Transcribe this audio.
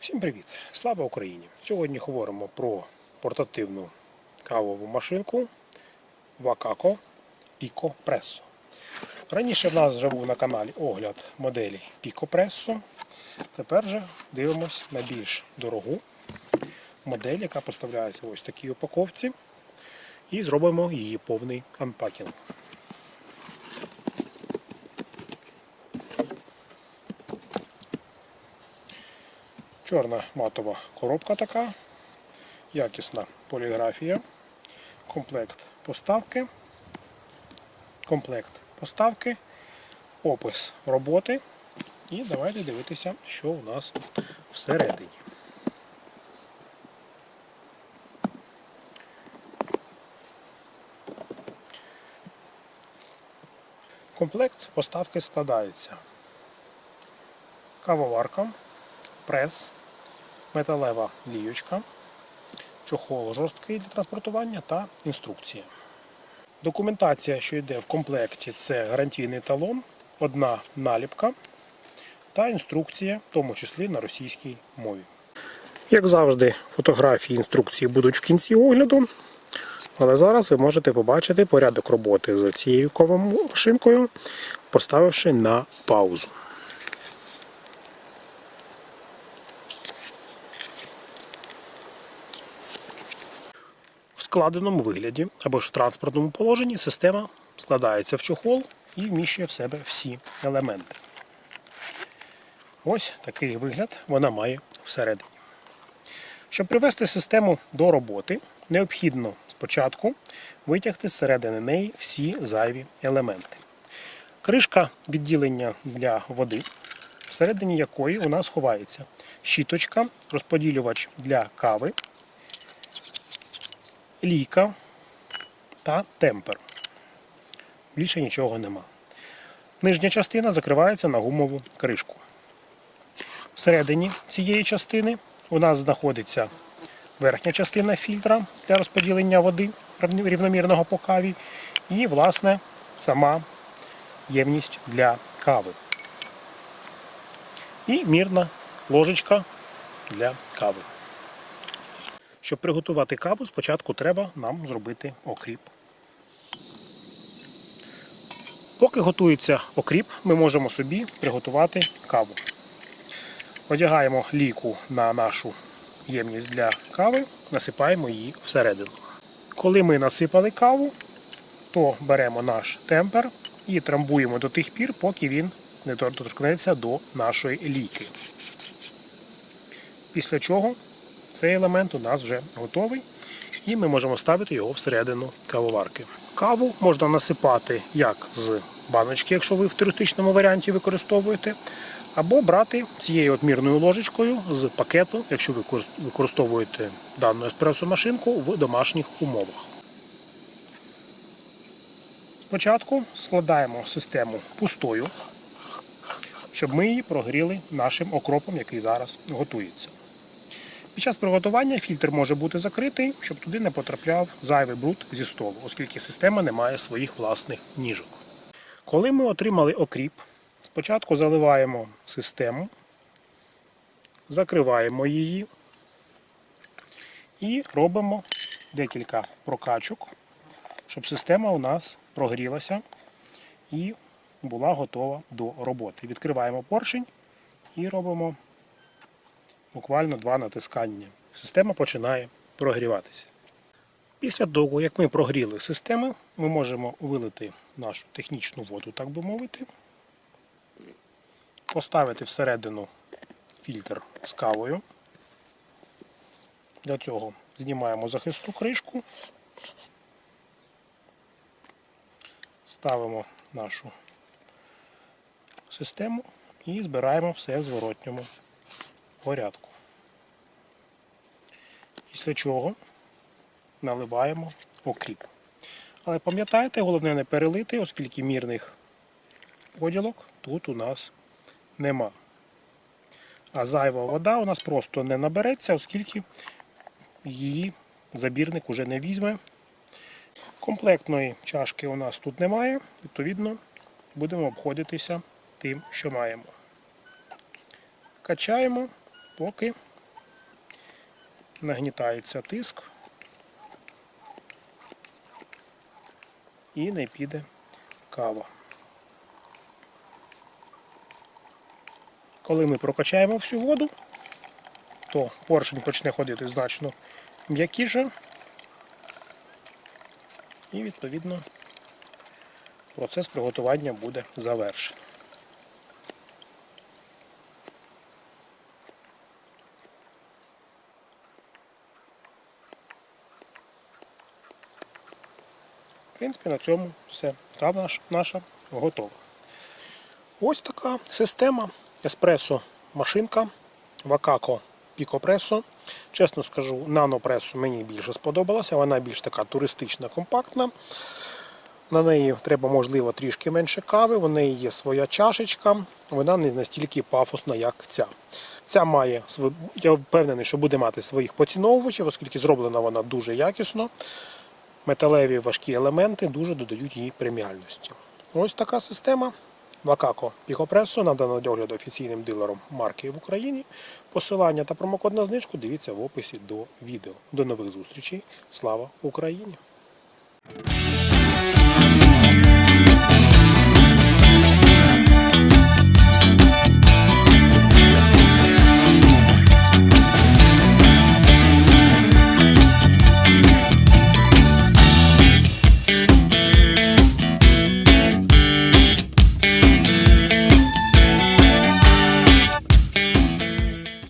Всім привіт! Слава Україні! Сьогодні говоримо про портативну кавову машинку Вакако Pico Presso. Раніше в нас вже був на каналі огляд моделі Pico Presso. Тепер же дивимось на більш дорогу модель, яка поставляється в ось такій упаковці. І зробимо її повний анпакінг. Чорна матова коробка така, якісна поліграфія, комплект поставки, комплект поставки, опис роботи. І давайте дивитися, що у нас всередині. Комплект поставки складається кавоварка, прес, металева ліючка, чохол жорсткий для транспортування та інструкція. Документація, що йде в комплекті, це гарантійний талон, одна наліпка та інструкція, в тому числі на російській мові. Як завжди, фотографії інструкції будуть в кінці огляду, але зараз ви можете побачити порядок роботи з цією ковою машинкою, поставивши на паузу. Складеному вигляді або ж в транспортному положенні система складається в чохол і вміщує в себе всі елементи. Ось такий вигляд вона має всередині. Щоб привести систему до роботи, необхідно спочатку витягти зсередини неї всі зайві елементи. Кришка відділення для води, всередині якої у нас ховається щіточка, розподілювач для кави, лійка та темпер. Більше нічого нема. Нижня частина закривається на гумову кришку. Всередині цієї частини у нас знаходиться верхня частина фільтра для розподілення води рівномірного по каві і, власне, сама ємність для кави. І мірна ложечка для кави. Щоб приготувати каву, спочатку треба нам зробити окріп. Поки готується окріп, ми можемо собі приготувати каву. Одягаємо ліку на нашу ємність для кави, насипаємо її всередину. Коли ми насипали каву, то беремо наш темпер і трамбуємо до тих пір, поки він не доторкнеться до нашої ліки. Після чого цей елемент у нас вже готовий, і ми можемо ставити його всередину кавоварки. Каву можна насипати як з баночки, якщо ви в туристичному варіанті використовуєте, або брати цією от мірною ложечкою з пакету, якщо ви використовуєте дану еспресо-машинку в домашніх умовах. Спочатку складаємо систему пустою, щоб ми її прогріли нашим окропом, який зараз готується. Під час приготування фільтр може бути закритий, щоб туди не потрапляв зайвий бруд зі столу, оскільки система не має своїх власних ніжок. Коли ми отримали окріп, спочатку заливаємо систему, закриваємо її і робимо декілька прокачок, щоб система у нас прогрілася і була готова до роботи. Відкриваємо поршень і робимо буквально два натискання. Система починає прогріватися. Після того, як ми прогріли систему, ми можемо вилити нашу технічну воду, так би мовити, поставити всередину фільтр з кавою. Для цього знімаємо захисну кришку, ставимо нашу систему і збираємо все в зворотньому порядку. Після чого наливаємо окріп. Але пам'ятайте, головне не перелити, оскільки мірних поділок тут у нас нема. А зайва вода у нас просто не набереться, оскільки її забірник уже не візьме. Комплектної чашки у нас тут немає, відповідно, будемо обходитися тим, що маємо. Качаємо, поки нагнітається тиск і не піде кава. Коли ми прокачаємо всю воду, то поршень почне ходити значно м'якіше. І відповідно процес приготування буде завершений. В принципі, на цьому все. Кава наша готова. Ось така система еспресо машинка Вакако Пікопресо. Чесно скажу, нанопресо мені більше сподобалася. Вона більш така туристична, компактна. На неї треба, можливо, трішки менше кави. В неї є своя чашечка. Вона не настільки пафосна, як ця. Ця має я впевнений, що буде мати своїх поціновувачів, оскільки зроблена вона дуже якісно. Металеві важкі елементи дуже додають їй преміальності. Ось така система. Вакако Піхопресо надана для огляду офіційним дилером марки в Україні. Посилання та промокод на знижку дивіться в описі до відео. До нових зустрічей. Слава Україні!